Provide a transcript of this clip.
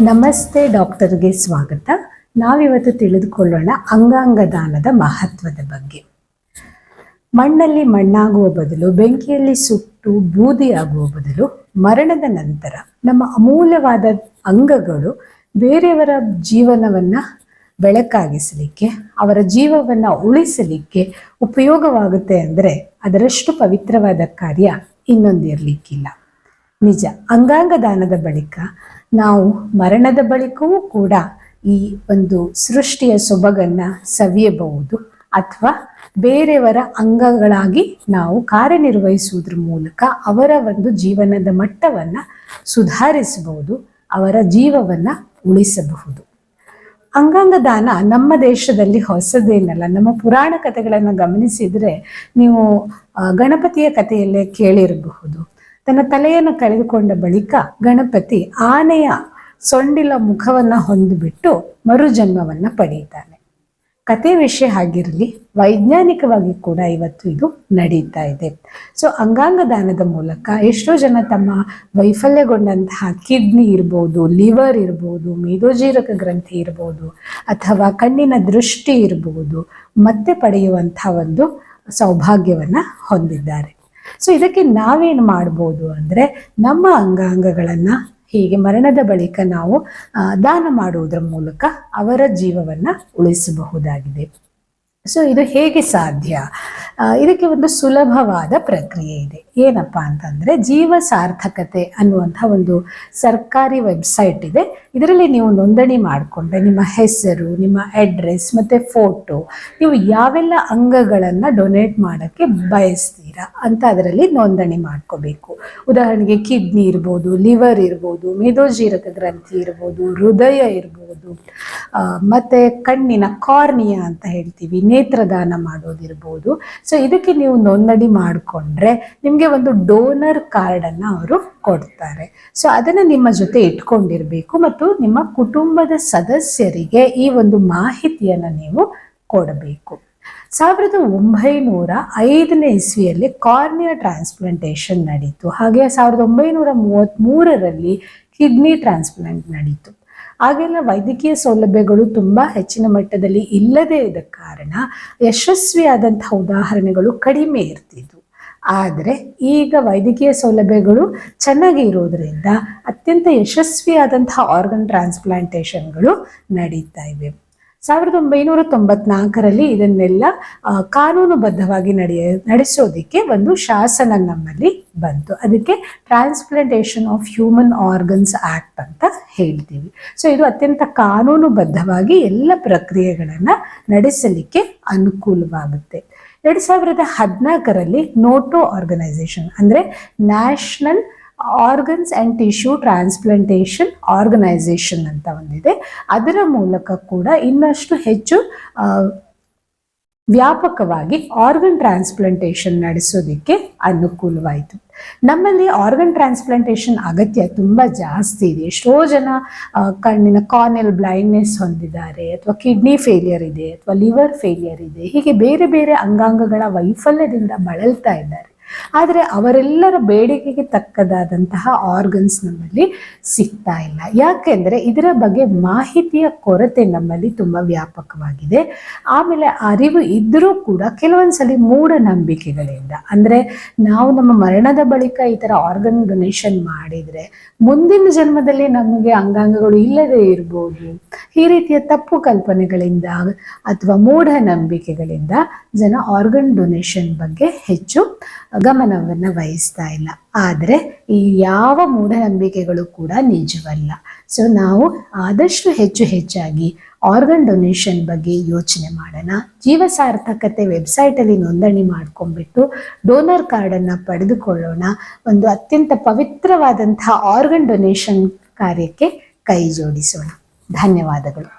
ನಮಸ್ತೆ ಡಾಕ್ಟರ್ಗೆ ಸ್ವಾಗತ. ನಾವಿವತ್ತು ತಿಳಿದುಕೊಳ್ಳೋಣ ಅಂಗಾಂಗ ದಾನದ ಮಹತ್ವದ ಬಗ್ಗೆ. ಮಣ್ಣಲ್ಲಿ ಮಣ್ಣಾಗುವ ಬದಲು ಬೆಂಕಿಯಲ್ಲಿ ಸುಟ್ಟು ಬೂದಿಯಾಗುವ ಬದಲು ಮರಣದ ನಂತರ ನಮ್ಮ ಅಮೂಲ್ಯವಾದ ಅಂಗಗಳು ಬೇರೆಯವರ ಜೀವನವನ್ನ ಬೆಳಕಾಗಿಸಲಿಕ್ಕೆ, ಅವರ ಜೀವವನ್ನ ಉಳಿಸಲಿಕ್ಕೆ ಉಪಯೋಗವಾಗುತ್ತೆ ಅಂದರೆ ಅದರಷ್ಟು ಪವಿತ್ರವಾದ ಕಾರ್ಯ ಇನ್ನೊಂದಿರಲಿಕ್ಕಿಲ್ಲ. ನಿಜ ಅಂಗಾಂಗ ದಾನದ ಬಳಿಕ ನಾವು ಮರಣದ ಬಳಿಕವೂ ಕೂಡ ಈ ಒಂದು ಸೃಷ್ಟಿಯ ಸೊಬಗನ್ನ ಸವಿಯಬಹುದು. ಅಥವಾ ಬೇರೆಯವರ ಅಂಗಗಳಾಗಿ ನಾವು ಕಾರ್ಯನಿರ್ವಹಿಸುವುದ್ರ ಮೂಲಕ ಅವರ ಒಂದು ಜೀವನದ ಮಟ್ಟವನ್ನು ಸುಧಾರಿಸಬಹುದು, ಅವರ ಜೀವವನ್ನು ಉಳಿಸಬಹುದು. ಅಂಗಾಂಗ ದಾನ ನಮ್ಮ ದೇಶದಲ್ಲಿ ಹೊಸದೇನಲ್ಲ ನಮ್ಮ ಪುರಾಣ ಕಥೆಗಳನ್ನು ಗಮನಿಸಿದರೆ ನೀವು ಗಣಪತಿಯ ಕಥೆಯಲ್ಲೇ ಕೇಳಿರಬಹುದು. ತನ್ನ ತಲೆಯನ್ನು ಕಳೆದುಕೊಂಡ ಬಳಿಕ ಗಣಪತಿ ಆನೆಯ ಸೊಂಡಿಲ ಮುಖವನ್ನು ಹೊಂದಿಬಿಟ್ಟು ಮರುಜನ್ಮವನ್ನು ಪಡೆಯುತ್ತಾನೆ. ಕತೆ ವಿಷಯ ಆಗಿರಲಿ, ವೈಜ್ಞಾನಿಕವಾಗಿ ಕೂಡ ಇವತ್ತು ಇದು ನಡೀತಾ ಇದೆ. ಸೊ ಅಂಗಾಂಗ ದಾನದ ಮೂಲಕ ಎಷ್ಟೋ ಜನ ತಮ್ಮ ವೈಫಲ್ಯಗೊಂಡಂತಹ ಕಿಡ್ನಿ ಇರ್ಬೋದು, ಲಿವರ್ ಇರ್ಬೋದು, ಮೇದೋಜೀರಕ ಗ್ರಂಥಿ ಇರ್ಬೋದು, ಅಥವಾ ಕಣ್ಣಿನ ದೃಷ್ಟಿ ಇರ್ಬೋದು, ಮತ್ತೆ ಪಡೆಯುವಂಥ ಒಂದು ಸೌಭಾಗ್ಯವನ್ನ ಹೊಂದಿದ್ದಾರೆ. ಸೊ ಇದಕ್ಕೆ ನಾವೇನು ಮಾಡ್ಬೋದು ಅಂದರೆ ನಮ್ಮ ಅಂಗಾಂಗಗಳನ್ನು ಹೀಗೆ ಮರಣದ ಬಳಿಕ ನಾವು ದಾನ ಮಾಡುವುದರ ಮೂಲಕ ಅವರ ಜೀವವನ್ನು ಉಳಿಸಬಹುದಾಗಿದೆ. ಸೊ ಇದು ಹೇಗೆ ಸಾಧ್ಯ? ಇದಕ್ಕೆ ಒಂದು ಸುಲಭವಾದ ಪ್ರಕ್ರಿಯೆ ಇದೆ. ಏನಪ್ಪ ಅಂತಂದರೆ ಜೀವ ಸಾರ್ಥಕತೆ ಅನ್ನುವಂಥ ಒಂದು ಸರ್ಕಾರಿ ವೆಬ್ಸೈಟ್ ಇದೆ. ಇದರಲ್ಲಿ ನೀವು ನೋಂದಣಿ ಮಾಡಿಕೊಂಡ್ರೆ ನಿಮ್ಮ ಹೆಸರು, ನಿಮ್ಮ ಅಡ್ರೆಸ್ ಮತ್ತು ಫೋಟೋ ನೀವು ಯಾವೆಲ್ಲ ಅಂಗಗಳನ್ನು ಡೊನೇಟ್ ಮಾಡೋಕ್ಕೆ ಬಯಸ್ತೀರಾ ಅಂತ ಅದರಲ್ಲಿ ನೋಂದಣಿ ಮಾಡ್ಕೋಬೇಕು. ಉದಾಹರಣೆಗೆ ಕಿಡ್ನಿ ಇರ್ಬೋದು ಲಿವರ್ ಇರ್ಬೋದು ಮೇದೋಜೀರಕ ಗ್ರಂಥಿ ಇರ್ಬೋದು, ಹೃದಯ ಇರ್ಬೋದು ಮತ್ತೆ ಕಣ್ಣಿನ ಕಾರ್ನಿಯಾ ಅಂತ ಹೇಳ್ತೀವಿ, ನೇತ್ರದಾನ ಮಾಡೋದಿರ್ಬೋದು. ಸೊ ಇದಕ್ಕೆ ನೀವು ನೋಂದಣಿ ಮಾಡಿಕೊಂಡ್ರೆ ನಿಮಗೆ ಒಂದು ಡೋನರ್ ಕಾರ್ಡನ್ನು ಅವರು ಕೊಡ್ತಾರೆ. ಸೊ ಅದನ್ನು ನಿಮ್ಮ ಜೊತೆ ಇಟ್ಕೊಂಡಿರಬೇಕು ಮತ್ತು ನಿಮ್ಮ ಕುಟುಂಬದ ಸದಸ್ಯರಿಗೆ ಈ ಒಂದು ಮಾಹಿತಿಯನ್ನು ನೀವು ಕೊಡಬೇಕು. ಸಾವಿರದ ಒಂಬೈನೂರ ಐದನೇ ಇಸ್ವಿಯಲ್ಲಿ ಕಾರ್ನಿಯಾ ಟ್ರಾನ್ಸ್ಪ್ಲಾಂಟೇಷನ್ ನಡೀತು. ಹಾಗೆ ಸಾವಿರದ ಒಂಬೈನೂರ ಮೂವತ್ತ್ಮೂರರಲ್ಲಿ ಕಿಡ್ನಿ ಟ್ರಾನ್ಸ್ಪ್ಲಾಂಟ್ ನಡೀತು. ಆಗೆಲ್ಲ ವೈದ್ಯಕೀಯ ಸೌಲಭ್ಯಗಳು ತುಂಬ ಹೆಚ್ಚಿನ ಮಟ್ಟದಲ್ಲಿ ಇಲ್ಲದೇ ಇದ್ದ ಕಾರಣ ಯಶಸ್ವಿಯಾದಂತಹ ಉದಾಹರಣೆಗಳು ಕಡಿಮೆ ಇರ್ತಿದ್ವು. ಆದರೆ ಈಗ ವೈದ್ಯಕೀಯ ಸೌಲಭ್ಯಗಳು ಚೆನ್ನಾಗಿ ಇರೋದರಿಂದ ಅತ್ಯಂತ ಯಶಸ್ವಿಯಾದಂತಹ ಆರ್ಗನ್ ಟ್ರಾನ್ಸ್ಪ್ಲಾಂಟೇಷನ್ಗಳು ನಡೀತಾ ಇವೆ. ಸಾವಿರದ ಒಂಬೈನೂರ ತೊಂಬತ್ನಾಲ್ಕರಲ್ಲಿ ಇದನ್ನೆಲ್ಲ ಕಾನೂನುಬದ್ಧವಾಗಿ ನಡೆಯ, ನಡೆಸೋದಕ್ಕೆ ಒಂದು ಶಾಸನ ನಮ್ಮಲ್ಲಿ ಬಂತು. ಅದಕ್ಕೆ transplantation of human organs act ಅಂತ ಹೇಳ್ತೀವಿ. ಸೊ ಇದು ಅತ್ಯಂತ ಕಾನೂನುಬದ್ಧವಾಗಿ ಎಲ್ಲ ಪ್ರಕ್ರಿಯೆಗಳನ್ನು ನಡೆಸಲಿಕ್ಕೆ ಅನುಕೂಲವಾಗುತ್ತೆ. ಎರಡು ಸಾವಿರದ ಹದಿನಾಲ್ಕರಲ್ಲಿ ನೋಟೋ ಆರ್ಗನೈಸೇಷನ್, ಅಂದರೆ national organs and tissue transplantation organisation ಅಂತ ಒಂದಿದೆ. ಅದರ ಮೂಲಕ ಕೂಡ ಇನ್ನಷ್ಟು ಹೆಚ್ಚು ವ್ಯಾಪಕವಾಗಿ ಆರ್ಗನ್ ಟ್ರಾನ್ಸ್ಪ್ಲಾಂಟೇಷನ್ ನಡೆಸೋದಕ್ಕೆ ಅನುಕೂಲವಾಯಿತು. ನಮ್ಮಲ್ಲಿ ಆರ್ಗನ್ ಟ್ರಾನ್ಸ್ಪ್ಲಾಂಟೇಷನ್ ಅಗತ್ಯ ತುಂಬ ಜಾಸ್ತಿ ಇದೆ. ಎಷ್ಟೋ ಜನ ಕಣ್ಣಿನ ಕಾರ್ನೆಲ್ ಬ್ಲೈಂಡ್ನೆಸ್ ಹೊಂದಿದ್ದಾರೆ, ಅಥವಾ ಕಿಡ್ನಿ ಫೇಲಿಯರ್ ಇದೆ, ಅಥವಾ ಲಿವರ್ ಫೇಲಿಯರ್ ಇದೆ, ಹೀಗೆ ಬೇರೆ ಬೇರೆ ಅಂಗಾಂಗಗಳ ವೈಫಲ್ಯದಿಂದ ಬಳಲ್ತಾ ಇದ್ದಾರೆ. ಆದರೆ ಅವರೆಲ್ಲರ ಬೇಡಿಕೆಗೆ ತಕ್ಕದಾದಂತಹ ಆರ್ಗನ್ಸ್ ನಮ್ಮಲ್ಲಿ ಸಿಗ್ತಾ ಇಲ್ಲ. ಯಾಕೆಂದರೆ ಇದರ ಬಗ್ಗೆ ಮಾಹಿತಿಯ ಕೊರತೆ ನಮ್ಮಲ್ಲಿ ತುಂಬ ವ್ಯಾಪಕವಾಗಿದೆ. ಆಮೇಲೆ ಅರಿವು ಇದ್ದರೂ ಕೂಡ ಕೆಲವೊಂದ್ಸಲಿ ಮೂಢನಂಬಿಕೆಗಳಿಂದ, ಅಂದರೆ ನಾವು ನಮ್ಮ ಮರಣದ ಬಳಿಕ ಈ ಥರ ಆರ್ಗನ್ ಡೊನೇಷನ್ ಮಾಡಿದರೆ, ಮುಂದಿನ ಜನ್ಮದಲ್ಲಿ ನಮಗೆ ಅಂಗಾಂಗಗಳು ಇಲ್ಲದೇ ಇರ್ಬೋದು. ಈ ರೀತಿಯ ತಪ್ಪು ಕಲ್ಪನೆಗಳಿಂದ ಅಥವಾ ಮೂಢನಂಬಿಕೆಗಳಿಂದ ಜನ ಆರ್ಗನ್ ಡೊನೇಷನ್ ಬಗ್ಗೆ ಹೆಚ್ಚು ಗಮನವನ್ನು ವಹಿಸ್ತಾ ಇಲ್ಲ. ಆದರೆ ಈ ಯಾವ ಮೂಢನಂಬಿಕೆಗಳು ಕೂಡ ನಿಜವಲ್ಲ. ಸೊ ನಾವು ಆದಷ್ಟು ಹೆಚ್ಚು ಹೆಚ್ಚಾಗಿ ಆರ್ಗನ್ ಡೊನೇಷನ್ ಬಗ್ಗೆ ಯೋಚನೆ ಮಾಡೋಣ. ಜೀವ ಸಾರ್ಥಕತೆ ವೆಬ್ಸೈಟಲ್ಲಿ ನೋಂದಣಿ ಮಾಡ್ಕೊಂಡ್ಬಿಟ್ಟು ಡೋನರ್ ಕಾರ್ಡನ್ನು ಪಡೆದುಕೊಳ್ಳೋಣ. ಒಂದು ಅತ್ಯಂತ ಪವಿತ್ರವಾದಂತಹ ಆರ್ಗನ್ ಡೊನೇಷನ್ ಕಾರ್ಯಕ್ಕೆ ಕೈ ಜೋಡಿಸೋಣ. ಧನ್ಯವಾದಗಳು.